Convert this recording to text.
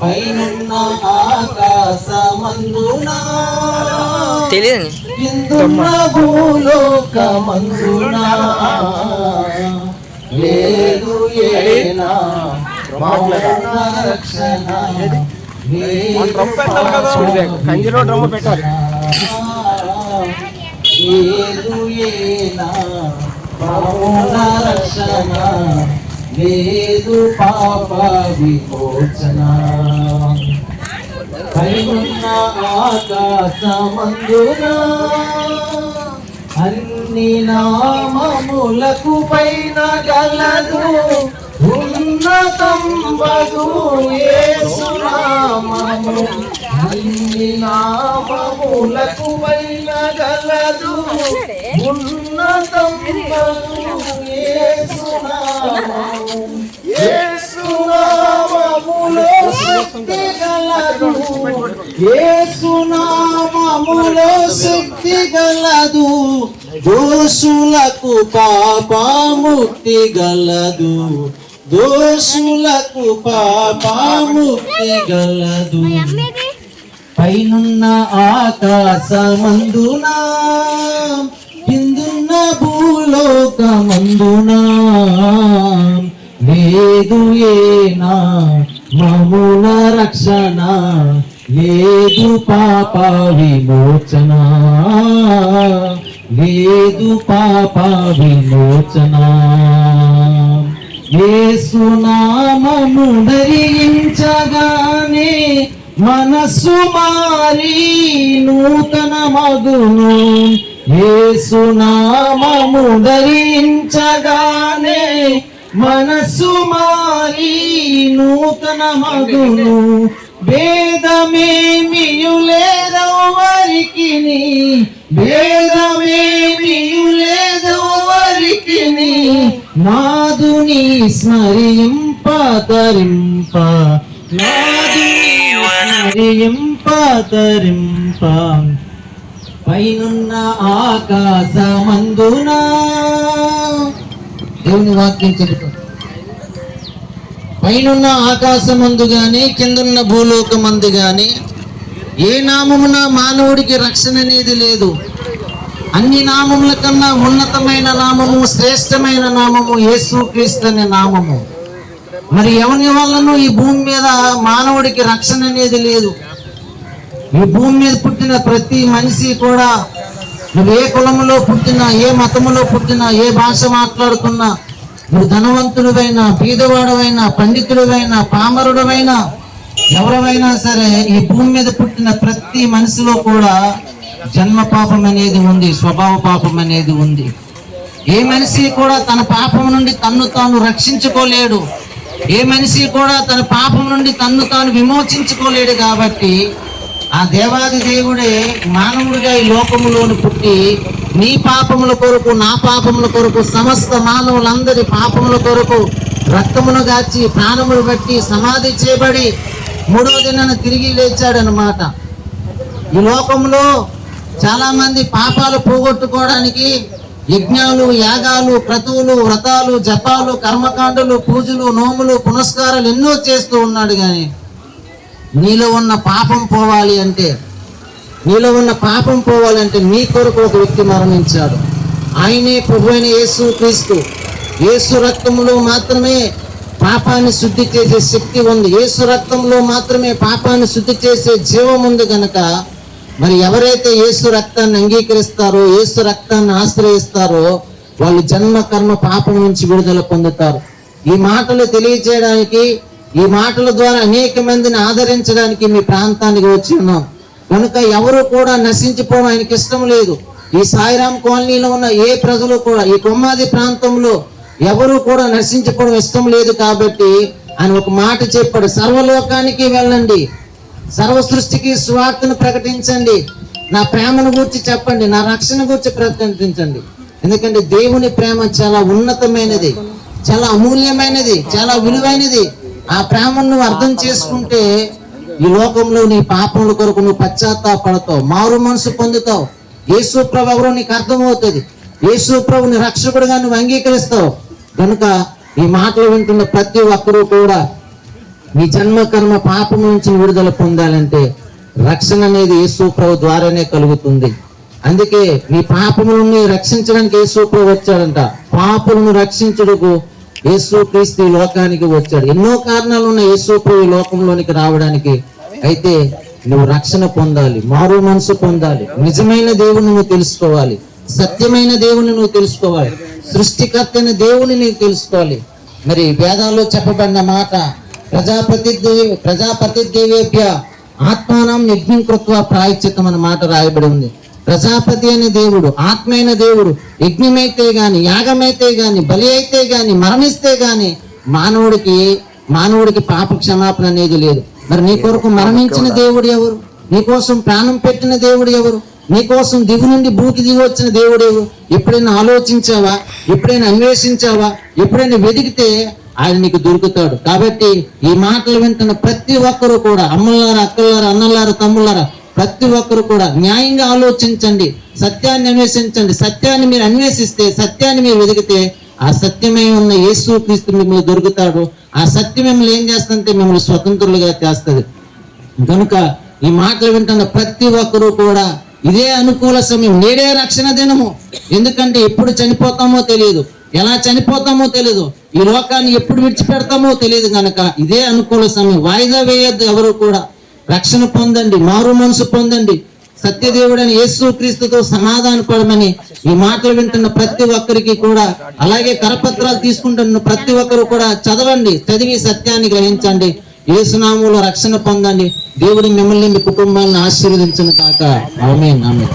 పైనున్న ఆకాశమందున తెలియదు కిందున్న భూలోకమందున లేదు ఏనా రక్షణ కంజిలో పెట్టాలి లేదు ఏనా రక్షణ. లేదు పాప విమోచన పైనున్న ఆకాశమందున అన్ని నామములకు పైన గలదు. ఉన్నతం బదు యేసునామము అన్ని నామములకు పైన గలదు. ఉన్నతం ఏసునామము శక్తి గలదు యేసునామములో శక్తి గలదు దోషులకు పాపముక్తి గలదు దోషులకు పాపముక్తి గలదు పైనున్న ఆకాశమందున కిందున్న భూలోకమందున లేదు ఏనా మముల రక్షణ లేదు పాప విమోచన. లేదు పాప విమోచన. ఏసునామము ధరించగానే మనస్సు మారి నూతన మగును ఏసునామము ధరించగానే మనస్సు మారి నూతన మధును భేదమేమియు లేదవరికి భేదమేమియు లేదవరికి నాదుని స్మరింప తరింప. నాదుని స్మరింప తరింప. పైనున్న ఆకాశమందున. దేవుని వాక్యం చెబుతుంది పైనున్న ఆకాశమందు కానీ కిందున్న భూలోకమందు కానీ ఏ నామమున మానవుడికి రక్షణ అనేది లేదు. అన్ని నామముల కన్నా ఉన్నతమైన నామము శ్రేష్టమైన నామము యేసు క్రీస్తు అనే నామము. మరి ఎవరి వల్లను ఈ భూమి మీద మానవుడికి రక్షణ అనేది లేదు. ఈ భూమి మీద పుట్టిన ప్రతి మనిషి కూడా నువ్వు ఏ కులములో పుట్టినా ఏ మతములో పుట్టినా ఏ భాష మాట్లాడుతున్నా నువ్వు ధనవంతుడివైనా బీదవాడవైనా పండితుడివైనా పామరుడవైనా ఎవరవైనా సరే ఈ భూమి మీద పుట్టిన ప్రతి మనిషిలో కూడా జన్మ పాపం అనేది ఉంది స్వభావ పాపం అనేది ఉంది. ఏ మనిషి కూడా తన పాపం నుండి తన్ను తాను రక్షించుకోలేడు. ఏ మనిషి కూడా తన పాపం నుండి తన్ను తాను విమోచించుకోలేడు కాబట్టి ఆ దేవాది దేవుడే మానవుడిగా ఈ లోకములోని పుట్టి నీ పాపముల కొరకు నా పాపముల కొరకు సమస్త మానవులందరి పాపముల కొరకు రక్తమును గాచి ప్రాణములు బట్టి సమాధి చేయబడి మూడో దినాన తిరిగి లేచాడనమాట ఈ లోకంలో చాలామంది పాపాలు పోగొట్టుకోవడానికి యజ్ఞాలు యాగాలు క్రతువులు వ్రతాలు జపాలు కర్మకాండలు పూజలు నోములు పునస్కారాలు ఎన్నో చేస్తూ ఉన్నాడు కానీ నీలో ఉన్న పాపం పోవాలి అంటే నీలో ఉన్న పాపం పోవాలంటే మీ కొరకు ఒక వ్యక్తి మరణించాడు. ఆయనే ప్రభు అయిన యేసు క్రీస్తు. యేసు రక్తంలో మాత్రమే పాపాన్ని శుద్ధి చేసే శక్తి ఉంది. యేసు రక్తంలో మాత్రమే పాపాన్ని శుద్ధి చేసే జీవం ఉంది కనుక మరి ఎవరైతే యేసు రక్తాన్ని అంగీకరిస్తారో యేసు రక్తాన్ని ఆశ్రయిస్తారో వాళ్ళు జన్మ కర్మ పాపం నుంచి విడుదల పొందుతారు. ఈ మాటలు తెలియజేయడానికి ఈ మాటల ద్వారా అనేక మందిని ఆదరించడానికి మీ ప్రాంతానికి వచ్చి ఉన్నాం. కనుక ఎవరు కూడా నశించిపోవడం ఆయనకి ఇష్టం లేదు. ఈ సాయిరాం కాలనీలో ఉన్న ఏ ప్రజలు కూడా ఈ కొమ్మాది ప్రాంతంలో ఎవరు కూడా నశించిపోవడం ఇష్టం లేదు కాబట్టి ఆయన ఒక మాట చెప్పాడు. సర్వలోకానికి వెళ్ళండి. సర్వ సృష్టికి స్వార్థను ప్రకటించండి. నా ప్రేమను గురించి చెప్పండి. నా రక్షణ గురించి ప్రకటించండి. ఎందుకంటే దేవుని ప్రేమ చాలా ఉన్నతమైనది చాలా అమూల్యమైనది చాలా విలువైనది. ఆ ప్రేమను నువ్వు అర్థం చేసుకుంటే ఈ లోకంలో నీ పాపముల కొరకు నువ్వు పశ్చాత్తాపడతావు మారు మనసు పొందుతావు. యేసు ప్రభు ఎవరో నీకు అర్థమవుతుంది. యేసు ప్రభుని రక్షకుడుగా నువ్వు అంగీకరిస్తావు. కనుక ఈ మాటలు వింటున్న ప్రతి ఒక్కరూ కూడా మీ జన్మ కర్మ పాపం నుంచి విడుదల పొందాలంటే రక్షణ అనేది యేసు ప్రభు ద్వారానే కలుగుతుంది. అందుకే మీ పాపములను రక్షించడానికి యేసు ప్రభు వచ్చాడంట. పాపులను రక్షించుటకు యేసు క్రీస్తు ఈ లోకానికి వచ్చాడు. ఎన్నో కారణాలు ఉన్న యేసు ప్రభు ఈ లోకంలోనికి రావడానికి. అయితే నువ్వు రక్షణ పొందాలి మారు మనసు పొందాలి నిజమైన దేవుని నువ్వు తెలుసుకోవాలి సత్యమైన దేవుని నువ్వు తెలుసుకోవాలి సృష్టికర్త అయిన దేవుని నీకు తెలుసుకోవాలి. మరి వేదాల్లో చెప్పబడిన మాట ప్రజాపతి ప్రజాపతి దేవేభ్య ఆత్మానం యజ్ఞం కృత్వ ప్రాయచితం అన్న మాట రాయబడి ఉంది. ప్రజాపతి అనే దేవుడు ఆత్మైన దేవుడు యజ్ఞమైతే గాని యాగమైతే గాని బలి అయితే గాని మరణిస్తే గాని మానవుడికి మానవుడికి పాప క్షమాపణ అనేది లేదు. మరి నీ కొరకు మరణించిన దేవుడు ఎవరు? నీ కోసం ప్రాణం పెట్టిన దేవుడు ఎవరు? నీ కోసం దిగు నుండి భూకి దిగి వచ్చిన దేవుడు ఎవరు? ఎప్పుడైనా ఆలోచించావా? ఎప్పుడైనా అన్వేషించావా? ఎప్పుడైనా వెతికితే ఆయన నీకు దొరుకుతాడు. కాబట్టి ఈ మాటలు వింటున్న ప్రతి ఒక్కరూ కూడా అమ్మలారా అక్కలారా అన్నలారా తమ్ముళ్ళారా ప్రతి ఒక్కరు కూడా న్యాయంగా ఆలోచించండి సత్యాన్ని అన్వేషించండి. సత్యాన్ని మీరు అన్వేషిస్తే సత్యాన్ని మీరు వెతికితే ఆ సత్యమై ఉన్న యేసు క్రీస్తు మిమ్మల్ని దొరుకుతాడు. ఆ సత్యం మిమ్మల్ని ఏం చేస్తుందంటే మిమ్మల్ని స్వతంత్రులుగా చేస్తుంది. కనుక ఈ మాటలు వింటున్న ప్రతి ఒక్కరూ కూడా ఇదే అనుకూల సమయం నేడే రక్షణ దినము. ఎందుకంటే ఎప్పుడు చనిపోతామో తెలియదు. ఎలా చనిపోతామో తెలియదు. ఈ లోకాన్ని ఎప్పుడు విడిచిపెడతామో తెలియదు కనుక ఇదే అనుకూల సమయం. వాయిదా వేయొద్దు ఎవరు కూడా. రక్షణ పొందండి మారు మనసు పొందండి. సత్యదేవుడని యేసు క్రీస్తుతో సమాధానపడమని ఈ మాటలు వింటున్న ప్రతి ఒక్కరికి కూడా అలాగే కరపత్రాలు తీసుకుంటున్న ప్రతి ఒక్కరు కూడా చదవండి చదివి సత్యాన్ని గ్రహించండి. యేసునామంలో రక్షణ పొందండి. దేవుడు మిమ్మల్ని మీ కుటుంబాలను ఆశీర్వదించిన కాక ఆమె ఆమె